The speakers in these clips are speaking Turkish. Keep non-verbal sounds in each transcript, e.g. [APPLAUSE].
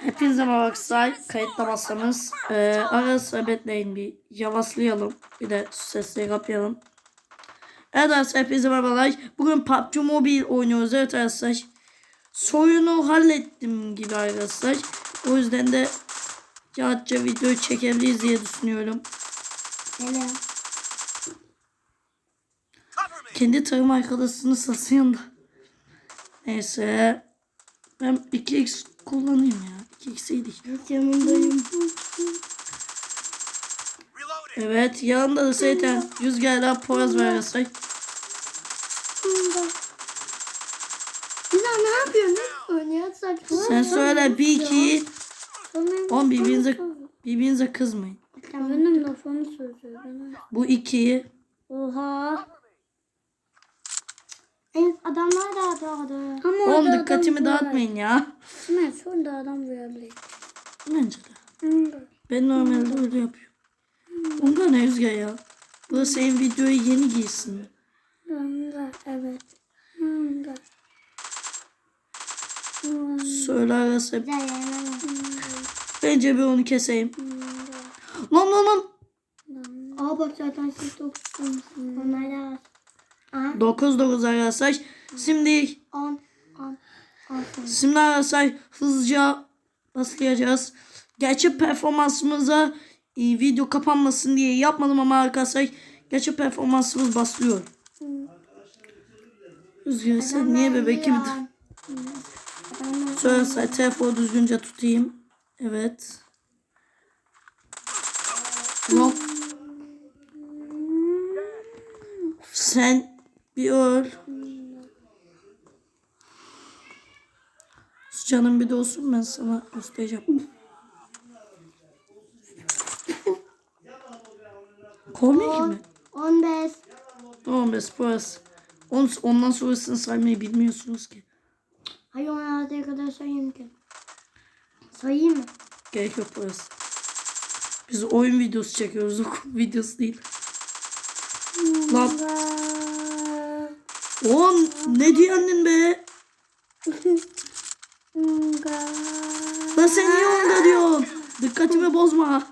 Hepinize arkadaşlar. Kayıtlamazsanız ee, ara sıra bekleyin bir yavaşlayalım. Bir de sesleri kapayalım. Evet arkadaşlar hepinize merhabalar. Bugün PUBG Mobile oynuyoruz. Evet arkadaşlar. Soyunu hallettim gibi arkadaşlar. O yüzden de rahatça video çekebiliriz diye düşünüyorum. Selam. Kendi tarım arkadaşını satıyorsun da. Neyse. Ben 2x kullanayım ya. 2x iyiydik. Yanındayım. Evet yanında da zaten poraz var arkadaşlar. Güzel ne yapıyorsun? Ne oynuyor saçma. Sen söyle bir iki. Oğlum birbirinize, birbirinize kızmayın. Benim lafımı söylüyor. Bu ikiyi. Oha. Evet adamlar da adı. Ama Oğlum dikkatimi dağıtmayın ya. Hemen şurada adam vurabilir. Bence de. Ben normalde öyle yapıyorum. Onda ne rüzgar ya. Bu senin videoyu yeni giysin. Hanga evet. Hanga. Söyle arası. Bence bir onu keseyim. Lan lan lan. Aa bak zaten siz dokuzsunuz. Onlar da var. Aa. 9 9 arkadaşlar. Şimdi On. On. On. Şimdi arkadaşlar hızlıca başlayacağız. Gerçek performansımıza e, video kapanmasın diye yapmadım ama arkadaşlar gerçek performansımız başlıyor. Rüzgar sen niye bebek gibi Şöyle say- telefonu düzgünce tutayım. Evet. Yok. Sen bir öl. Canım bir de olsun ben sana göstereceğim. Komik mi? On beş. 15 burası. On, ondan sonrasını saymayı bilmiyorsunuz ki. Hayır on altıya kadar sayayım ki. Sayayım mı? Gerek yok burası. Biz oyun videosu çekiyoruz. [LAUGHS] Okul videosu değil. Lan oğlum ne diyorsun be? Lan sen niye onda diyorsun? Dikkatimi bozma. Altı.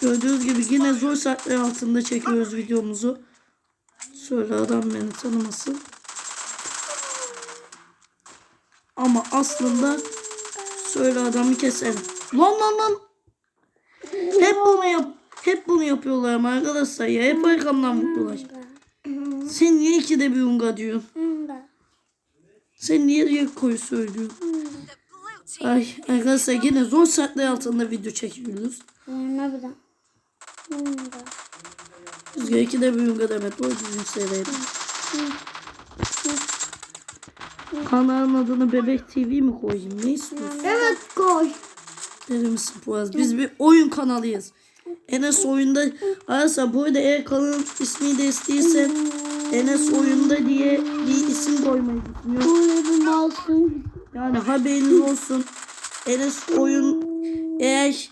gördüğünüz gibi yine zor saatler altında çekiyoruz videomuzu. Söyle adam beni tanımasın. Ama aslında söyle adamı keselim. Lan lan lan. Hep bunu yap. Hep bunu yapıyorlar ama arkadaşlar ya. Hep arkamdan vurdular. Sen niye ikide bir unga diyorsun? Sen niye diye koyu söylüyorsun? Ay arkadaşlar yine zor saatler altında video çekiyoruz. Ne? Hanga. Rüzgar ikide bir unga demek. Doğru düzgün söyleyelim. Kanalın adını Bebek TV mi koyayım? Ne istiyorsun? Evet koy. Poyraz? Biz bir oyun kanalıyız. Enes oyunda arasa bu arada eğer kanalın ismini de istiyorsan Enes oyunda diye bir isim koymayı düşünüyorum. Malsın. Yani haberiniz olsun. Enes oyun eğer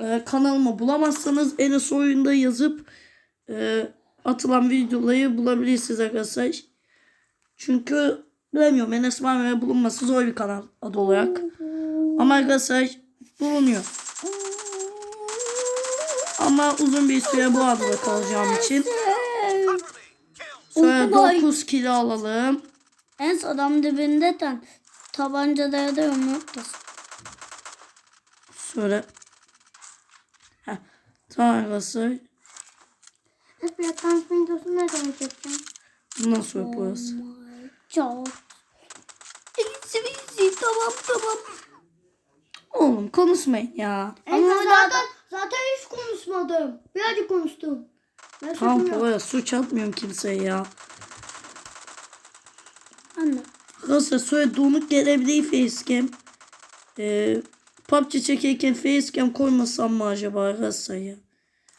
e, kanalıma bulamazsanız Enes oyunda yazıp e, atılan videoları bulabilirsiniz arkadaşlar. Çünkü bilemiyorum Enes Marmara bulunması zor bir kanal adı olarak. Ama arkadaşlar bulunuyor. Ama uzun bir süre bu adla kalacağım için. Sonra 9 kilo alalım. En adam dibinde tan tabancada da yumurtası. Şöyle. Heh. Arkadaşlar. Hep bir tanışma videosu ne zaman çekeceğim? Bundan sonra burası. Çok. İyisi iyisi tamam tamam. Oğlum konuşmayın ya. Ama zaten zaten hiç konuşmadım. Birazcık konuştum. Ben Tamam suçum yok. suç atmıyorum kimseye ya. Anne. Arkadaşlar donuk gelebilir facecam. Ee, PUBG çekerken facecam koymasam mı acaba arkadaşlar ya?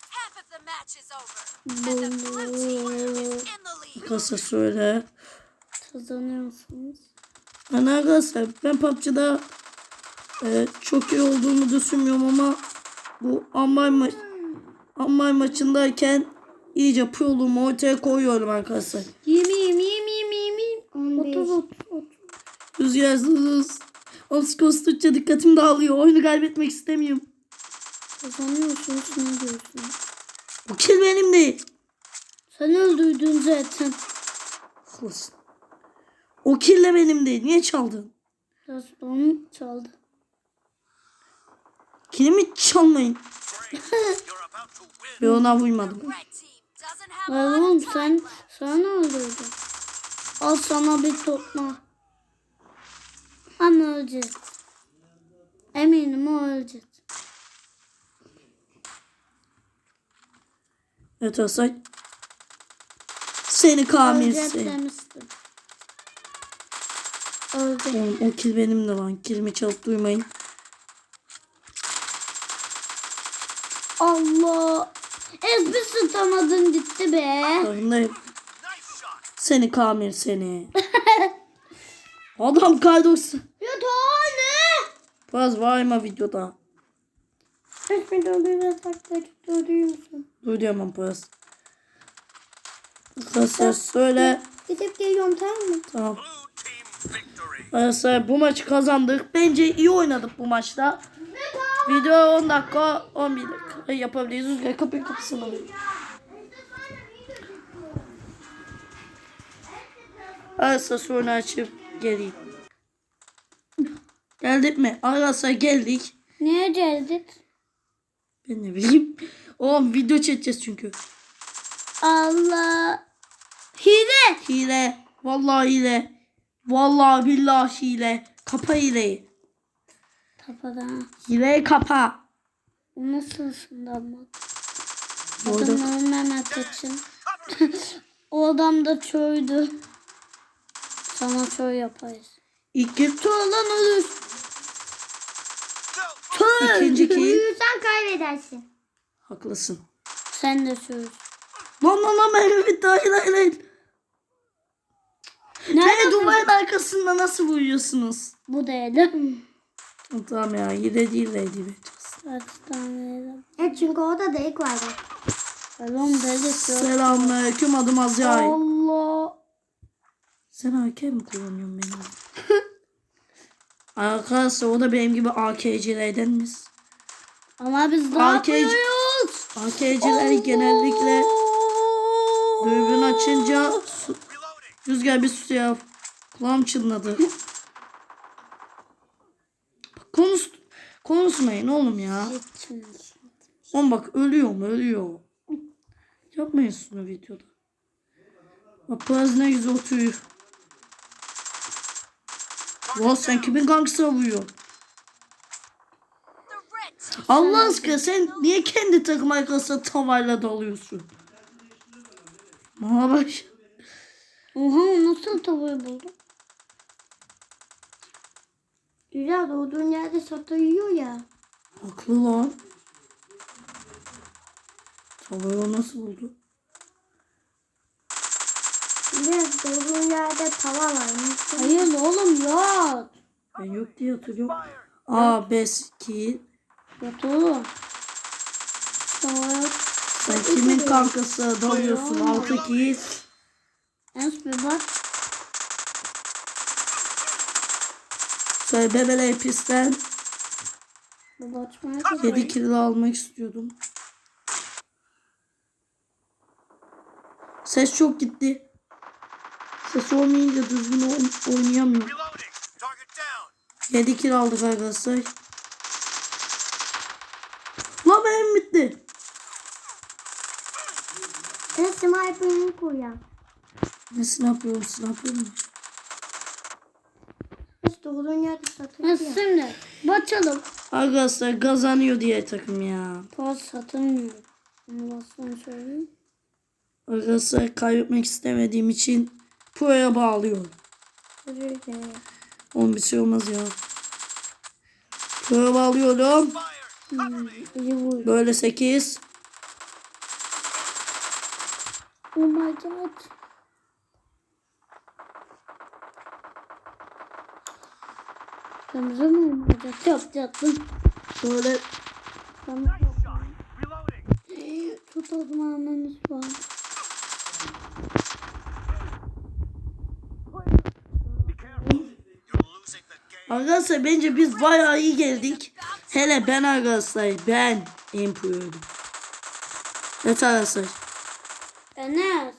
Half of the match is over, and the blue team is in the lead. Arkadaşlar şöyle. Kazanıyorsunuz. Hani arkadaşlar ben PUBG'da e, çok iyi olduğumu düşünmüyorum ama bu Amay, ma Amay maçındayken iyice proluğumu ortaya koyuyorum arkadaşlar. Yemeyeyim yemeyeyim yemeyeyim. 30 rüzgarsız. Oskos tutça dikkatim dağılıyor. Oyunu kaybetmek istemiyorum. Kazanıyorsunuz ne diyorsun? O kill benim değil. Sen öldürdün zaten. Haklısın. O kill de benim değil. Niye çaldın? Onu çaldı. Killimi çalmayın. [LAUGHS] Ben ona have Lan oğlum sen, left. sen öldürdün. Al sana bir topma. Ama öleceğiz. Eminim o öleceğiz. Evet Asay. Seni Kamil Öleceğiz seni. demiştim. Öldü. Oğlum o kill benim de lan. Killimi çalıp duymayın. Allah. Ezbi tutamadın gitti be. Shot. Seni Kamil seni. [LAUGHS] Adam kaydolsun. Ya tane. Biraz varma videoda. Ezbi dördüğüne saklayıp dördüğü musun? Duyuyorum ben biraz. Arkadaşlar söyle. Gidip geliyorum tamam mı? Tamam. Arkadaşlar bu maçı kazandık. Bence iyi oynadık bu maçta. Video 10 dakika 11 dakika yapabiliriz. Rüzgar kapıyı kapısını. Arkadaşlar sonra açıp geleyim. Geldik mi? Arkadaşlar geldik. Niye geldik? Ben ne bileyim. Oğlum video çekeceğiz çünkü. Allah. Hile. Hile. Vallahi hile. Vallahi billahi hile. Kapa hileyi. Kafadan. Hileyi kapa. O nasıl ısındı Orada Adam ölmemek için. [LAUGHS] o adam da çöydü. Sana çöy yaparız. iki Tuğlan ölür. No. ikinci [LAUGHS] kill. Uyursan kaybedersin. Haklısın. Sen de çöy. Lan lan lan bitti. Hayır hayır hayır. Beni duvarın arkasında nasıl vuruyorsunuz? Bu değil. Tamam ya hile değil de hile. Kaç tane Evet çünkü orada delik vardı. Oğlum dedik yok. Selamünaleyküm adım Azrail. Allah. Sen AK mi kullanıyorsun benim? [LAUGHS] Arkadaşlar o da benim gibi AK'cilerden mis. Ama biz ne AK'ci yapıyoruz? AK'ciler genellikle dürbün açınca su, rüzgar bir sus ya. Kulağım çınladı. [LAUGHS] Bak konuş, konuşmayın oğlum ya. Oğlum bak ölüyorum ölüyor. Yapmayın şunu videoda. Bak Paz ne güzel oturuyor. Ulan sen kimin red team Allah aşkına sen niye kendi takım arkasına tavayla dalıyorsun? Bana bak. Oha nasıl tavayı buldun? Güzel doğduğun yerde satılıyor ya. Haklı lan. Tavayı nasıl buldu? Biraz doğduğun yerde tava varmış. Hayır oğlum yok. Ben yok diye hatırlıyorum. Aa beski. Yok oğlum. Tavaya Sen kimin kankası dalıyorsun? Altı kiz. Ens bir bak. Şöyle bebele kadar. 7 kilo almak istiyordum. Ses çok gitti. Ses olmayınca düzgün oyn- oynayamıyorum. Reloading. Target down. 7 kilo aldık arkadaşlar. Lan benim bitti. Ben sniper'ını koyacağım. Ne yapıyorum. Biz doğduğun yerde ya. şimdi bakalım. Arkadaşlar kazanıyor diye takım ya. Toz satılmıyor. Bunu basın söyleyeyim. Arkadaşlar kaybetmek istemediğim için Pro'ya bağlıyorum. Oğlum bir şey olmaz ya. Pro'ya bağlıyorum. Vur. Böyle 8. Oh my god. Kırmızı mı? Çok tatlım. Şöyle. Tut o var. Careful. You're losing Arkadaşlar bence biz bayağı iyi geldik. Hele ben arkadaşlar ben improvum. Evet arkadaşlar. Enes.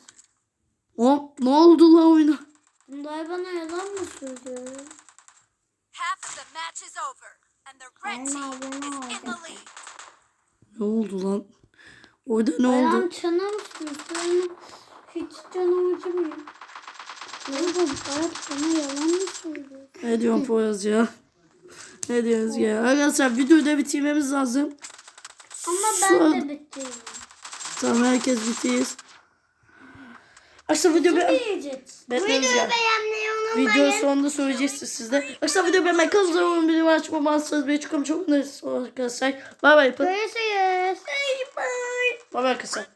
Hop ne oldu la oyuna? Bunlar bana yalan mı söylüyor? Ne oldu lan? Orada ne oldu? Ayağım çana mı sürüyorsun? Hiç canım acımıyor. Oğlum Berat bana yalan mı söylüyor? Ne diyorsun Poyraz ya? Ne diyorsunuz ya? Arkadaşlar videoyu da bitirmemiz lazım. Ama Şu an- ben de bittim. Tamam herkes bitiriz. Arkadaşlar video be. Beğenmeyi unutmayın. Video sonunda söyleyeceksiniz sizde. Arkadaşlar video beğenmeyi kanalımıza abone olmayı açmamazsanız beni çok çok mutluyum arkadaşlar. Bay bay. Görüşürüz. Bay bay arkadaşlar.